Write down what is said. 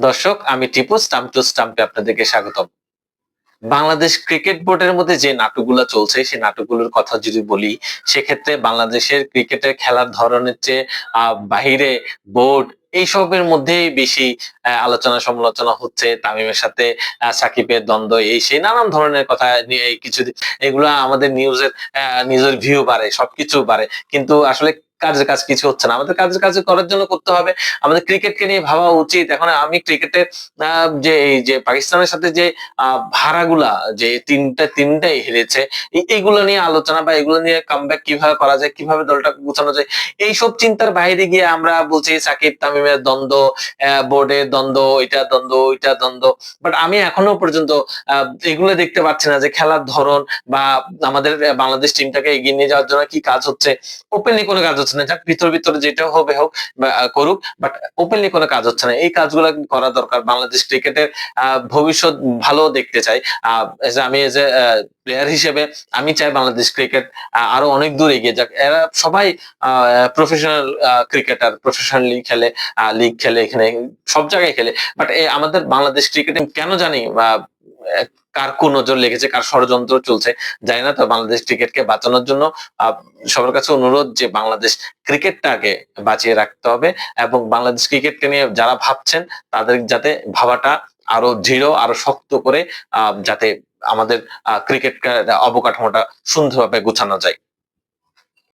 দর্শক, আমি Tipu, stump two স্টাম্পে আপনাদেরকে স্বাগতম। বাংলাদেশ ক্রিকেট বোর্ডের মধ্যে যে নাটকগুলো চলছে, সেই নাটকগুলোর কথা যদি বলি, সেক্ষেত্রে বাংলাদেশের ক্রিকেটের খেলার ধরনের চেয়ে বাহিরে বোর্ড এইসবের মধ্যেই বেশি আলোচনা সমালোচনা হচ্ছে। তামিমের সাথে সাকিবের দ্বন্দ্ব, এই সেই নানান ধরনের কথা নিয়ে কিছু, এগুলো আমাদের নিউজের নিউজের ভিউ বাড়ে, সবকিছু বাড়ে। কিন্তু আসলে কাজের কাজ কিছু হচ্ছে না। আমাদের কাজের কাজ করার জন্য করতে হবে। আমাদের ক্রিকেটকে নিয়ে ভাবা উচিত। এখন আমি ক্রিকেটের আহ, যে এই যে পাকিস্তানের সাথে যে ভাড়াগুলা যে তিনটা তিনটাই হেরেছে এইগুলো নিয়ে আলোচনা বা এগুলো নিয়ে কামব্যাক কীভাবে করা যায় কীভাবে দলটাকে গুছানো যায় এইসব চিন্তার বাইরে গিয়ে আমরা বলছি সাকিব তামিমের দ্বন্দ্ব বোর্ডের দ্বন্দ্ব এটা দ্বন্দ্ব ওইটা দ্বন্দ্ব। বাট আমি এখনও পর্যন্ত এগুলো দেখতে পাচ্ছি না যে খেলার ধরন বা আমাদের বাংলাদেশ টিমটাকে এগিয়ে নিয়ে যাওয়ার জন্য কি কাজ হচ্ছে। ওপেনলি কোনো কাজ হচ্ছে না, যাক, ভিতর ভিতরে যেটা হবে হোক করুক বাট ওপেনলি কোনো কাজ হচ্ছে না। এই কাজগুলো করা দরকার। বাংলাদেশ ক্রিকেটের ভবিষ্যৎ ভালো দেখতে চাই। আমি এজ এ প্লেয়ার হিসেবে আমি চাই বাংলাদেশ ক্রিকেট আরও অনেক দূর এগিয়ে যাক। এরা সবাই প্রফেশনাল ক্রিকেটার প্রফেশনালি খেলে লিগ খেলে, এখানে সব জায়গায় খেলে। বাট আমাদের বাংলাদেশ ক্রিকেট কেন জানি কার কোন নজর লেগেছে কার ষড়যন্ত্র চলছে, জানি না তো বাংলাদেশ ক্রিকেটকে বাঁচানোর জন্য সবার কাছে অনুরোধ যে বাংলাদেশ ক্রিকেটটাকে বাঁচিয়ে রাখতে হবে এবং বাংলাদেশ ক্রিকেটকে নিয়ে যারা ভাবছেন, তাদের যাতে ভাবাটা আরও দৃঢ়, আরও শক্ত করে যাতে আমাদের ক্রিকেট অবকাঠামোটা সুন্দরভাবে গুছানো যায়।